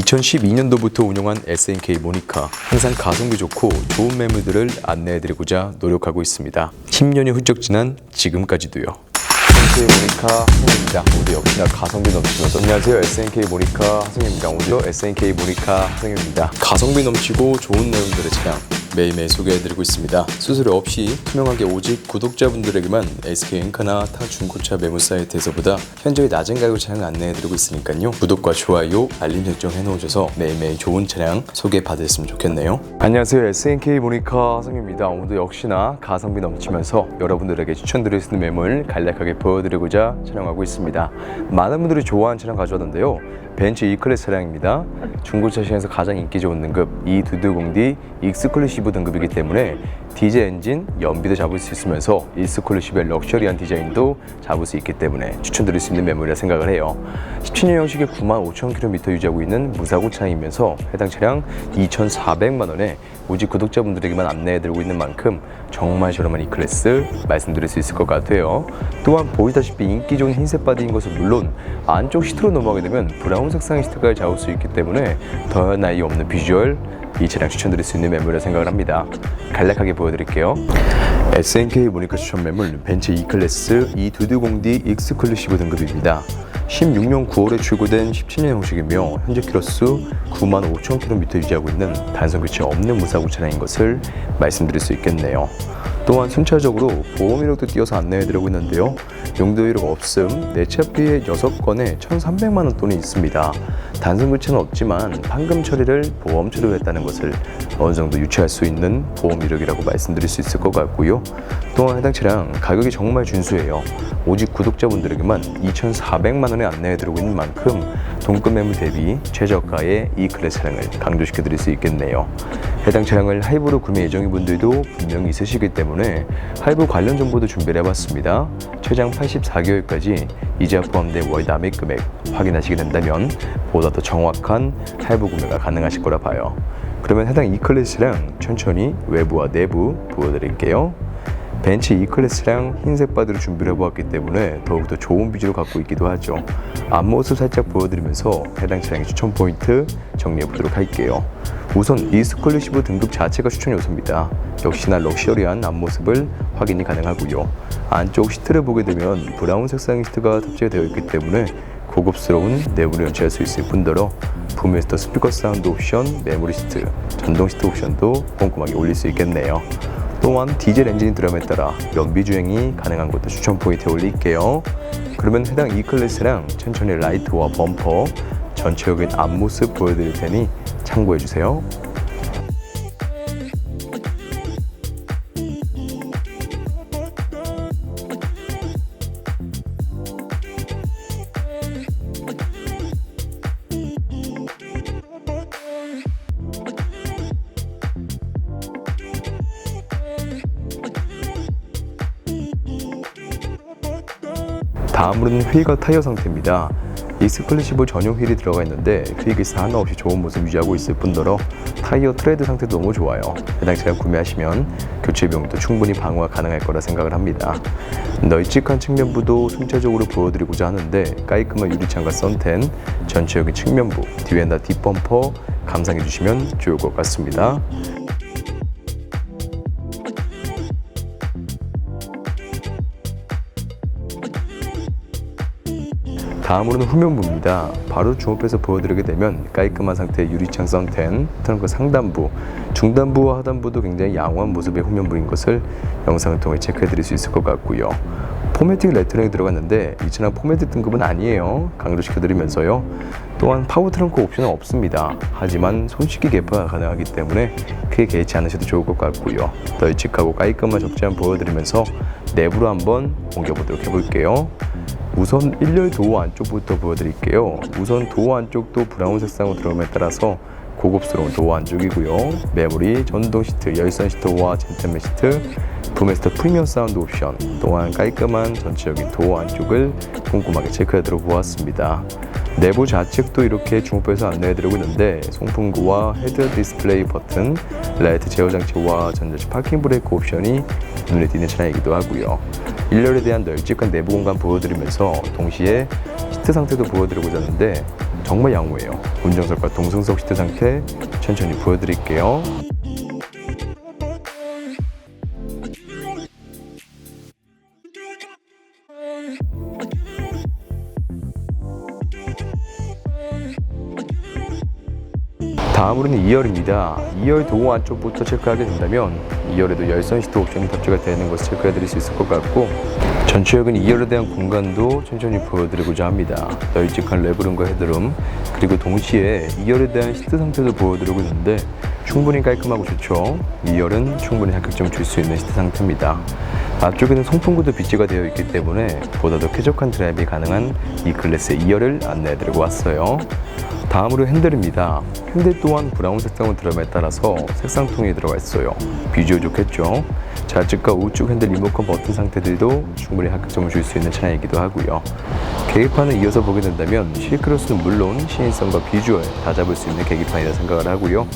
2012년도부터 운영한 SNK 모니카 항상 가성비 좋고 좋은 매물들을 안내해드리고자 노력하고 있습니다. 10년이 훌쩍 지난 지금까지도요. SNK 모니카 하성입니다. 오늘 역시나 가성비 넘치면서 안녕하세요 SNK 모니카 하성입니다. 오늘도 SNK 모니카 하성입니다. 가성비 넘치고 좋은 내용들의 차량 매일매일 소개해드리고 있습니다. 수수료 없이 투명하게 오직 구독자분들에게만 SK 엔카나 타 중고차 매물 사이트에서보다 현저히 낮은 가격 차량 안내해드리고 있으니까요. 구독과 좋아요, 알림 설정 해놓으셔서 매일매일 좋은 차량 소개받으셨으면 좋겠네요. 안녕하세요 SNK 모니카 하성입니다. 오늘도 역시나 가성비 넘치면서 여러분들에게 추천드릴 수 있는 매물 간략하게 보여드리고자 촬영하고 있습니다. 많은 분들이 좋아하는 차량 가져왔는데요. 벤츠 E클래스 차량입니다. 중고차 시장에서 가장 인기 좋은 등급 E220D 익스클루시브 등급이기 때문에 디젤 엔진 연비도 잡을 수 있으면서 익스클루시브의 럭셔리한 디자인도 잡을 수 있기 때문에 추천드릴 수 있는 매물이라 생각을 해요. 17년 형식의 95,000km 유지하고 있는 무사고 차량이면서 해당 차량 2,400만 원에 오직 구독자분들에게만 안내해드리고 있는 만큼 정말 저렴한 이 클래스 말씀드릴 수 있을 것 같아요. 또한 보시다시피 인기 좋은 흰색 바디인 것은 물론 안쪽 시트로 넘어가게 되면 브라운 색상의 시트까지 잡을 수 있기 때문에 더할 나위 없는 비주얼 이 차량 추천드릴 수 있는 매물이라 생각을 합니다. 간략하게 보여드릴게요. SNK 모니카 추천 매물 벤츠 E클래스 E220D 익스클루시브 등급입니다. 16년 9월에 출고된 17년 형식이며 현재 키로수 9만 5천 km 유지하고 있는 단선 교체 없는 무사고 차량인 것을 말씀드릴 수 있겠네요. 또한 순차적으로 보험 이력도 띄어서 안내해드리고 있는데요. 용도 이력 없음, 내차 피해 6건에 1,300만 원 돈이 있습니다. 단순 교체는 없지만 판금 처리를 보험 처리로 했다는 것을 어느 정도 유추할 수 있는 보험 이력이라고 말씀드릴 수 있을 것 같고요. 또한 해당 차량 가격이 정말 준수해요. 오직 구독자분들에게만 2,400만 원에 안내해드리고 있는 만큼 동급 매물 대비 최저가의 이 클래스 차량을 강조시켜드릴 수 있겠네요. 해당 차량을 하이브로 구매 예정인 분들도 분명히 있으시기 때문에 하이브 관련 정보도 준비를 해봤습니다. 최장 84개월까지 이자 포함된 월 납입 금액 확인하시게 된다면 보다 더 정확한 하이브 구매가 가능하실 거라 봐요. 그러면 해당 E 클래스랑 천천히 외부와 내부 보여드릴게요. 벤츠 E클래스랑 흰색 바디로 준비를 해보았기 때문에 더욱더 좋은 비주를 갖고 있기도 하죠. 앞모습 살짝 보여드리면서 해당 차량의 추천 포인트 정리해 보도록 할게요. 우선 익스클루시브 등급 자체가 추천 요소입니다. 역시나 럭셔리한 앞모습을 확인이 가능하고요. 안쪽 시트를 보게 되면 브라운 색상의 시트가 탑재되어 있기 때문에 고급스러운 내부를 연출할 수 있을 뿐더러 부메스터 스피커 사운드 옵션, 메모리 시트, 전동 시트 옵션도 꼼꼼하게 올릴 수 있겠네요. 또한 디젤 엔진이 들어감에 따라 연비 주행이 가능한 것도 추천 포인트에 올릴게요. 그러면 해당 E클래스랑 천천히 라이트와 범퍼, 전체적인 앞모습 보여드릴 테니 참고해주세요. 다음으로는 휠과 타이어 상태입니다. 익스클루시브 전용 휠이 들어가 있는데 휠기스 하나 없이 좋은 모습 유지하고 있을 뿐더러 타이어 트레드 상태도 너무 좋아요. 해당 차량 구매하시면 교체 비용도 충분히 방어가 가능할 거라 생각을 합니다. 널찍한 측면부도 순차적으로 보여드리고자 하는데 깔끔한 유리창과 썬텐, 전체적인 측면부, 뒤에나 뒷범퍼 감상해 주시면 좋을 것 같습니다. 다음으로는 후면부입니다. 바로 주목해서 보여드리게 되면 깔끔한 상태의 유리창 썬텐, 트렁크 상단부, 중단부와 하단부도 굉장히 양호한 모습의 후면부인 것을 영상을 통해 체크해드릴 수 있을 것 같고요. 포매틱 레터링이 들어갔는데 이 차량 포매틱 등급은 아니에요. 강조시켜드리면서요. 또한 파워 트렁크 옵션은 없습니다. 하지만 손쉽게 개파가 가능하기 때문에 크게 개의치 않으셔도 좋을 것 같고요. 널찍하고 깔끔한 적재함 보여드리면서 내부로 한번 옮겨보도록 해볼게요. 우선 1열 도어 안쪽부터 보여드릴게요. 우선 도어 안쪽도 브라운 색상으로 들어감에 따라서 고급스러운 도어 안쪽이고요. 메모리, 전동 시트, 열선 시트와 젠틀맨 시트, 부메스터 프리미엄 사운드 옵션, 또한 깔끔한 전체적인 도어 안쪽을 꼼꼼하게 체크해드려 보았습니다. 내부 좌측도 이렇게 주목해서 안내해드리고 있는데 송풍구와 헤드 디스플레이 버튼, 라이트 제어 장치와 전자식 파킹 브레이크 옵션이 눈에 띄는 차량이기도 하고요. 1열에 대한 널찍한 내부 공간 보여드리면서 동시에 시트 상태도 보여드리고자 하는데 정말 양호해요. 운전석과 동승석 시트 상태 천천히 보여드릴게요. 다음으로는 2열입니다. 2열 도어 안쪽부터 체크하게 된다면 2열에도 열선 시트 옵션이 탑재가 되는 것을 체크해 드릴 수 있을 것 같고 전체적인 2열에 대한 공간도 천천히 보여드리고자 합니다. 널찍한 레그룸과 헤드룸 그리고 동시에 2열에 대한 시트 상태도 보여드리고 있는데 충분히 깔끔하고 좋죠. 2열은 충분히 합격점을 줄 수 있는 시트 상태입니다. 앞쪽에는 송풍구도 비치가 되어 있기 때문에 보다 더 쾌적한 드라이브가 가능한 이 클래스의 2열을 안내해드리고 왔어요. 다음으로 핸들입니다. 핸들 또한 브라운 색상으로 드럼에 따라서 색상통이 들어가 있어요. 비주얼 좋겠죠? 좌측과 우측 핸들 리모컨 버튼 상태들도 충분히 합격점을 줄 수 있는 차량이기도 하고요. 계기판을 이어서 보게 된다면 실크로스는 물론 시인성과 비주얼 다 잡을 수 있는 계기판이라 생각을 하고요.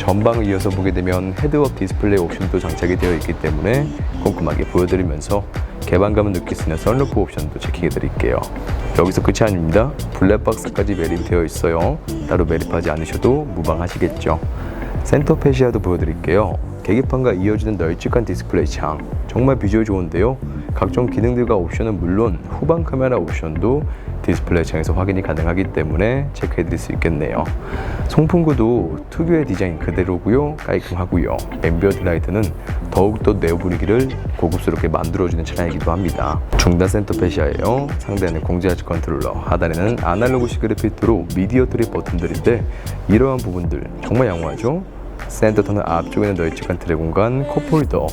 전방을 이어서 보게 되면 헤드업 디스플레이 옵션도 장착이 되어 있기 때문에 꼼꼼하게 보여드리면서 개방감을 느낄 수 있는 썬루프 옵션도 체킹해 드릴게요. 여기서 끝이 아닙니다. 블랙박스까지 매립이 되어 있어요. 따로 매립하지 않으셔도 무방하시겠죠. 센터 페시아도 보여드릴게요. 계기판과 이어지는 널찍한 디스플레이 창 정말 비주얼 좋은데요. 각종 기능들과 옵션은 물론 후방 카메라 옵션도 디스플레이 창에서 확인이 가능하기 때문에 체크해 드릴 수 있겠네요. 송풍구도 특유의 디자인 그대로고요. 깔끔하고요. 앰비언트 라이트는 더욱더 내부 분위기를 고급스럽게 만들어주는 차량이기도 합니다. 중단 센터 페시아예요. 상단에는 공지하지 컨트롤러, 하단에는 아날로그식 그래픽으로 미디어 트립 버튼들인데 이러한 부분들 정말 양호하죠? 센터 터널 앞쪽에는 널찍한 트레 공간, 컵홀더,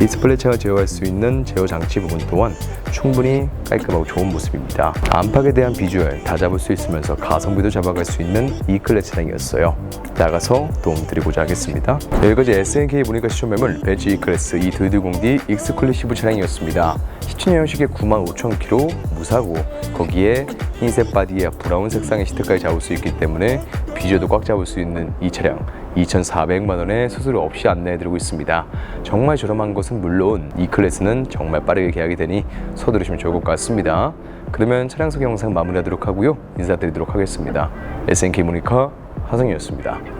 디스플레이 창을 제어할 수 있는 제어 장치 부분 또한 충분히 깔끔하고 좋은 모습입니다. 안팎에 대한 비주얼 다 잡을 수 있으면서 가성비도 잡아갈 수 있는 이 클래스 차량이었어요. 나가서 도움드리고자 하겠습니다. 여기까지 SNK 모니카 시청 매물 배지 E 클래스 220D 익스클루시브 차량이었습니다. 17년식에 95,000km 무사고 거기에 흰색 바디에 브라운 색상의 시트까지 잡을 수 있기 때문에 비주얼도 꽉 잡을 수 있는 이 차량 2,400만 원에 수수료 없이 안내해드리고 있습니다. 정말 저렴한 것은 물론 이 클래스는 정말 빠르게 계약이 되니 서두르시면 좋을 것 같습니다. 그러면 차량 소개 영상 마무리하도록 하고요. 인사드리도록 하겠습니다. SNK 모니카 하성이었습니다.